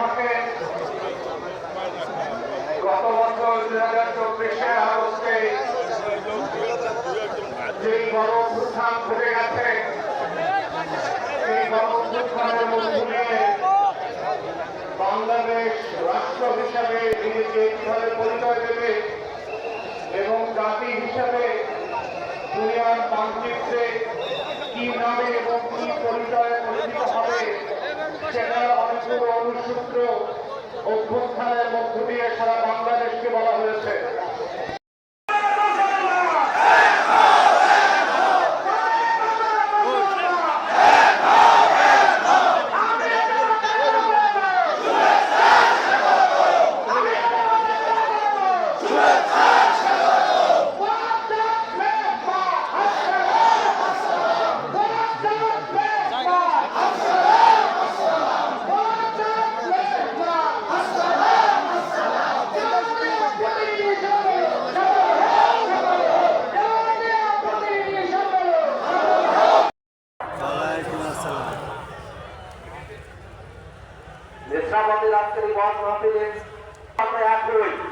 মাসে গত বছর দুই হাজার চব্বিশে আগস্টে যে গণ অভ্যুত্থান ঘটে গেছে, সেই গণ অভ্যুত্থানের মধ্য বাংলাদেশ রাষ্ট্র হিসাবে নিজেকে কীভাবে পরিচয় দেবে এবং জাতি হিসাবে দুনিয়ার তান্ত্রিক অভ্যুত্থানের মধ্য দিয়ে সারা বাংলাদেশকে বলা হয়েছে। নেত্রাবতী রাত্রি বধ মাহফিলে আমরা এক হই